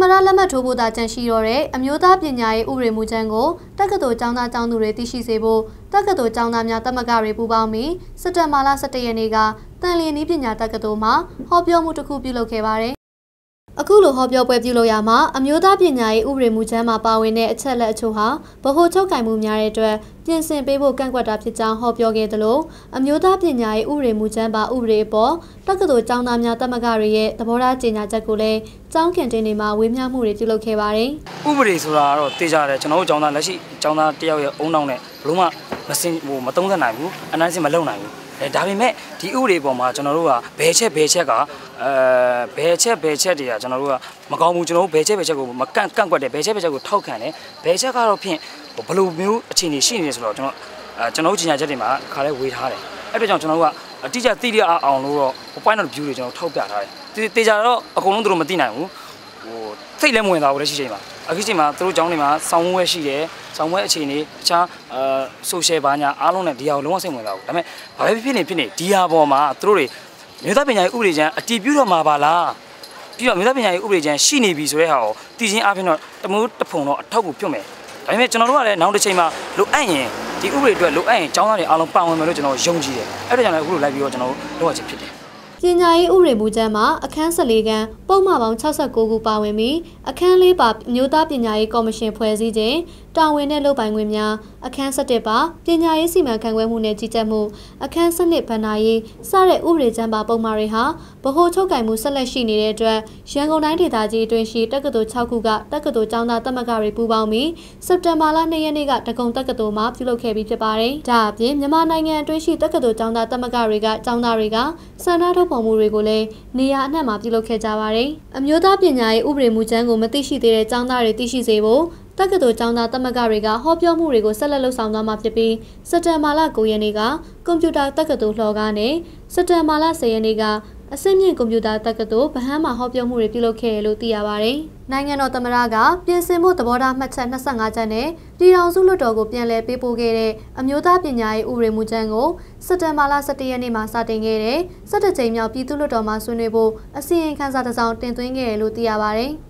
မရလက်မှတ်ထိုးဖို့သာကြံရှိတော့တဲ့အမျိုးသားပညာရေးဥပဒေမူကြမ်းကိုတက္ကသိုလ်ကျောင်းသားကျောင်းသူတွေသိရှိစေဖို့တက္ကသိုလ်ကျောင်းသားများတမကတွေပူးပေါင်းပြီးစက်တင်ဘာလ17ရက်နေ့ကတန်လျင်နည်းပညာတက္ကသိုလ်မှာဟောပြောမှုတစ်ခုပြုလုပ်ခဲ့ပါတယ် အခုလိုဟောပြောပွဲပြုလုပ်ရမှာအမျိုးသားပညာရေးဥပဒေမူကြမ်းမှာပါဝင်တဲ့အချက်လက်အချို့ဟာဗဟိုချုပ်ကင်မှုများတဲ့အတွက်ပြင်ဆင်ပေးဖို့ကန့်ကွက်တာဖြစ်ကြောင်းဟောပြောခဲ့သလိုအမျိုးသားပညာရေးဥပဒေမူကြမ်းပါဥပဒေအပေါ်တက္ကသိုလ်ကျောင်းသားများတက်မကတွေရဲ့သဘောထားကြေညာချက်ကိုလည်းကျောင်းခင်တင်တွေမှာဝေမျှမှုတွေပြုလုပ်ခဲ့ပါတယ်။ဥပဒေဆိုတာကတော့တေးကြတယ်ကျွန်တော်တို့ကျောင်းသားလက်ရှိကျောင်းသားတယောက်ရဲ့အုံနောက်နဲ့ဘလို့မှမစင်ဟိုမသုံးသပ်နိုင်ဘူးအနမ်းစင်မလုံနိုင်ဘူး အဲဒါပေမဲ့ဒီဥပဒေပေါ်မှာကျွန်တော်တို့ကဘယ်ချက်ဘယ်ချက်ကအဲဘယ်ချက်ဘယ်ချက်တွေကကျွန်တော်တို့ကမကောင်းဘူးကျွန်တော်တို့ဘယ်ချက်ဘယ်ချက်ကိုမကန့်ကန့်ကွက်တယ်ဘယ်ချက်ဘယ်ချက်ကိုထောက်ခံတယ်ဘယ်ချက်ကတော့ဖြင့်ဘယ်လိုမျိုးအခြေအနေရှိနေလဲဆိုတော့ကျွန်တော်အဲကျွန်တော်တို့ကြီးညာချက်တွေမှာခါလဲဝေးထားတယ်အဲ့ဒါကြောင့်ကျွန်တော်တို့ကအတိအကျသိရအောင်လို့တော့ point of view တွေကျွန်တော်ထောက်ပြထားတယ်တေချာတော့အကုန်လုံးသူတို့မသိနိုင်ဘူး ဟိုသိလည်းမဝင်သွားဘူးလက်ရှိချိန်မှာအခုချိန်မှာသူတို့ကျောင်းတွေမှာဆောင်းဝဲရှိတယ်ဆောင်းဝဲအခြေအနေအခြားအာ social ဘာညာအားလုံးနဲ့ဒီဟာကိုလုံးဝစိတ်ဝင်စားဘူးဒါပေမဲ့ဘာပဲဖြစ်နေဖြစ်နေဒီဟာပေါ်မှာသူတို့တွေမြေသားပညာရေးဥပဒေချမ်းအတည်ပြုတော့မှာပါလားပြီးတော့မြေသားပညာရေးဥပဒေချမ်းရှိနေပြီဆိုတဲ့ဟာကိုတည်ချင်းအပြင်တော့တမိုးတဖုံတော့အထောက်ကူပြုတ်မယ်ဒါပေမဲ့ကျွန်တော်တို့ကလည်းနောက်တစ်ချိန်မှာလိုအပ်ရင်ဒီဥပဒေအတွက်လိုအပ်ရင်ကျောင်းသားတွေအားလုံးပါဝင်မယ်လို့ကျွန်တော်ယုံကြည်တယ်အဲ့ဒါကြောင့်လည်းအခုလိုလိုက်ပြီးတော့ကျွန်တော်တို့လုပ်ရခြင်းဖြစ်တယ် ပညာရေးဥပဒေမူကြမ်းမှာအခန်း14ခန်းပုံမှန်ပေါင်း69ခုပါဝင်ပြီးအခန်း၄ပါမြို့သားပညာရေးကော်မရှင်ဖွဲ့စည်းခြင်းတာဝန်နဲ့လုပ်ပိုင်ခွင့်များအခန်း17ပါပညာရေးစီမံခန့်ခွဲမှုနဲ့ကြီးကြပ်မှုအခန်း7ဗန္နာရေးစတဲ့ဥပဒေကြမ်းပါပုံမှားတွေဟာဗဟိုချုပ်ကင်မှုဆက်လက်ရှိနေတဲ့အတွက်ရန်ကုန်တိုင်းဒေသကြီးအတွင်းရှိတက္ကသိုလ်6ခုကတက္ကသိုလ်ကျောင်းသားတက်မကတွေပူးပေါင်းပြီးစက်တင်ဘာလ2ရက်နေ့ကတကုံတက္ကသိုလ်မှာပြုလုပ်ခဲ့ပြီးဖြစ်ပါတယ်။ဒါအပြင်မြန်မာနိုင်ငံအတွင်းရှိတက္ကသိုလ်ကျောင်းသားတက်မကတွေကကျောင်းသားတွေကစန္ဒထုတ်ဖော်မှုတွေကိုလည်းနေရာအနှံ့မှာပြုလုပ်ခဲ့ကြပါတယ်။အမျိုးသားပညာရေးဥပဒေမူကြမ်းကိုမသိရှိသေးတဲ့ကျောင်းသားတွေသိရှိစေဖို့တက္ကသိုလ်ကျောင်းသားတမကတွေကဟောပြောမှုတွေကိုဆက်လက်လှုပ်ဆောင်သွားမှာဖြစ်ပြီးစက်တင်ဘာလ9ရက်နေ့ကကွန်ပျူတာတက္ကသိုလ်လှော်ကားနဲ့စက်တင်ဘာလ10ရက်နေ့ကအဆင့်မြင့်ကွန်ပျူတာတက္ကသိုလ်ဗဟန်းမှာဟောပြောမှုတွေပြုလုပ်ခဲ့တယ်လို့သိရပါတယ်။နိုင်ငံတော်သမ္မတကပြင်ဆင်မှုသဘောထားမှတ်ချက်25ချက်နဲ့ပြည်ထောင်စုလွှတ်တော်ကိုပြန်လည်ပေးပို့ခဲ့တဲ့အမျိုးသားပညာရေးဥပဒေမူကြမ်းကိုစက်တင်ဘာလ17ရက်နေ့မှာစတင်ခဲ့တဲ့17ကြိမ်မြောက်ပြည်သူ့လွှတ်တော်မှာဆွေးနွေးဖို့အစီရင်ခံစာတစ်စောင်တင်သွင်းခဲ့တယ်လို့သိရပါတယ်။